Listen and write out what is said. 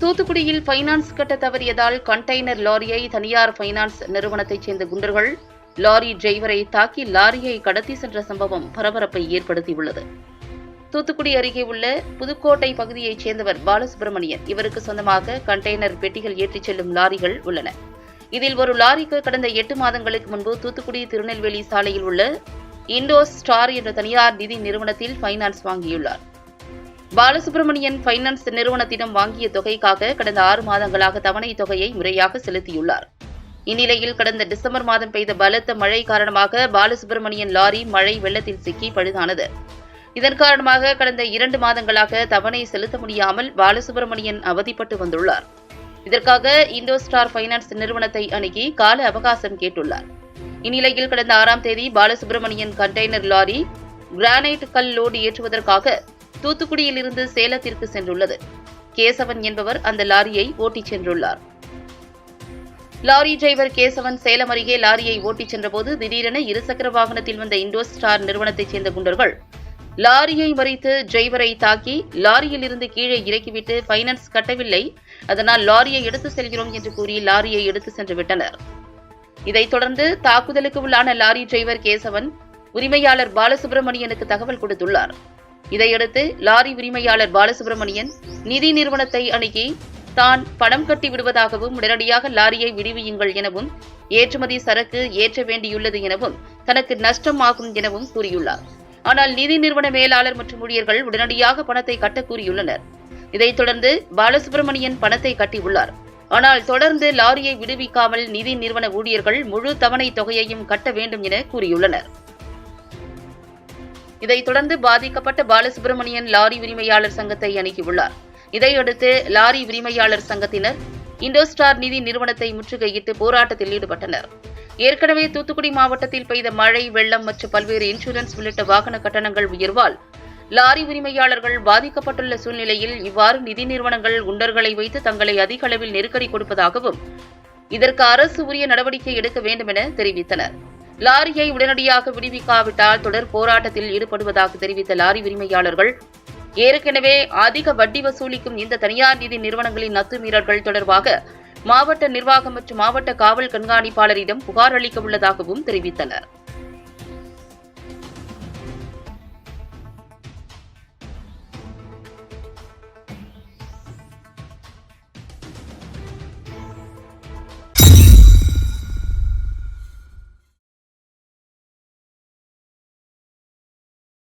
தூத்துக்குடியில் ஃபைனான்ஸ் கட்ட தவறியதால் கண்டெய்னர் லாரியை தனியார் ஃபைனான்ஸ் நிறுவனத்தைச் சேர்ந்த குண்டர்கள் லாரி டிரைவரை தாக்கி லாரியை கடத்தி சென்ற சம்பவம் பரபரப்பை ஏற்படுத்தியுள்ளது. தூத்துக்குடி அருகே உள்ள புதுக்கோட்டை பகுதியைச் சேர்ந்தவர் பாலசுப்ரமணியன். இவருக்கு சொந்தமாக கண்டெய்னர் பெட்டிகள் ஏற்றிச் செல்லும் லாரிகள் உள்ளன. இதில் ஒரு லாரிக்கு கடந்த எட்டு மாதங்களுக்கு முன்பு தூத்துக்குடி திருநெல்வேலி சாலையில் உள்ள இண்டோ ஸ்டார் என்ற தனியார் நிதி நிறுவனத்தில் ஃபைனான்ஸ் வாங்கியுள்ளார். பாலசுப்ரமணியன் பைனான்ஸ் நிறுவனத்திடம் வாங்கிய தொகைக்காக கடந்த ஆறு மாதங்களாக தவணை தொகையை முறையாக செலுத்தியுள்ளார். இந்நிலையில் கடந்த டிசம்பர் மாதம் பெய்த பலத்த மழை காரணமாக பாலசுப்ரமணியன் லாரி மழை வெள்ளத்தில் சிக்கி பழுதானது. இதன் காரணமாக கடந்த இரண்டு மாதங்களாக தவணை செலுத்த முடியாமல் பாலசுப்ரமணியன் அவதிப்பட்டு வந்துள்ளார். இதற்காக இண்டோஸ்டார் பைனான்ஸ் நிறுவனத்தை அணுகி கால அவகாசம் கேட்டுள்ளார். இந்நிலையில் கடந்த ஆறாம் தேதி பாலசுப்ரமணியன் கண்டெய்னர் லாரி கிரானைட் கல் லோடு ஏற்றுவதற்காக தூத்துக்குடியிலிருந்து சேலத்திற்கு சென்றுள்ளது. கேசவன் என்பவர் அந்த லாரியை ஓட்டிச் சென்றுள்ளார். லாரி டிரைவர் கேசவன் சேலம் அருகே லாரியை ஓட்டிச் சென்றபோது திடீரென இருசக்கர வாகனத்தில் வந்த இண்டோஸ்டார் நிறுவனத்தைச் சேர்ந்த குண்டர்கள் லாரியை மறித்து டிரைவரை தாக்கி லாரியில் இருந்து கீழே இறக்கிவிட்டு ஃபைனான்ஸ் கட்டவில்லை. அதனால் லாரியை எடுத்து செல்கிறோம் என்று கூறி லாரியை எடுத்து சென்று விட்டனர். இதைத் தொடர்ந்து தாக்குதலுக்கு உள்ளான லாரி டிரைவர் கேசவன் உரிமையாளர் பாலசுப்ரமணியனுக்கு தகவல் கொடுத்துள்ளார். இதையடுத்து லாரி உரிமையாளர் பாலசுப்ரமணியன் நிதி நிறுவனத்தை அணுகி தான் பணம் கட்டி விடுவதாகவும் உடனடியாக லாரியை விடுவியுங்கள் எனவும் ஏற்றுமதி சரக்கு ஏற்ற வேண்டியுள்ளது எனவும் தனக்கு நஷ்டம் ஆகும் எனவும் கூறியுள்ளார். ஆனால் நிதி நிறுவன மேலாளர் மற்றும் ஊழியர்கள் உடனடியாக பணத்தை கட்ட கூறியுள்ளனர். இதைத் தொடர்ந்து பாலசுப்ரமணியன் பணத்தை கட்டியுள்ளார். ஆனால் தொடர்ந்து லாரியை விடுவிக்காமல் நிதி நிறுவன ஊழியர்கள் முழு தவணை தொகையையும் கட்ட வேண்டும் என கூறியுள்ளனர். இதைத் தொடர்ந்து பாதிக்கப்பட்ட பாலசுப்ரமணியன் லாரி உரிமையாளர் சங்கத்தை அணுகியுள்ளார். இதையடுத்து லாரி உரிமையாளர் சங்கத்தினர் இண்டோஸ்டார் நிதி நிறுவனத்தை முற்றுகையிட்டு போராட்டத்தில் ஈடுபட்டனர். ஏற்கனவே தூத்துக்குடி மாவட்டத்தில் பெய்த மழை வெள்ளம் மற்றும் பல்வேறு இன்சூரன்ஸ் உள்ளிட்ட வாகன கட்டணங்கள் உயர்வால் லாரி உரிமையாளர்கள் பாதிக்கப்பட்டுள்ள சூழ்நிலையில் இவ்வாறு நிதி நிறுவனங்கள் குண்டர்களை வைத்து தங்களை அதிக அளவில் நெருக்கடி கொடுப்பதாகவும் இதற்கு அரசு உரிய நடவடிக்கை எடுக்க வேண்டும் என தெரிவித்தனர். லாரியை உடனடியாக விடுவிக்காவிட்டால் தொடர் போராட்டத்தில் ஈடுபடுவதாக தெரிவித்த லாரி உரிமையாளர்கள் ஏற்கனவே அதிக வட்டி வசூலிக்கும் இந்த தனியார் நிதி நிறுவனங்களின் அத்துமீறல்கள் தொடர்பாக மாவட்ட நிர்வாகம் மற்றும் மாவட்ட காவல் கண்காணிப்பாளரிடம் புகார் அளிக்க உள்ளதாகவும் தெரிவித்தனர்.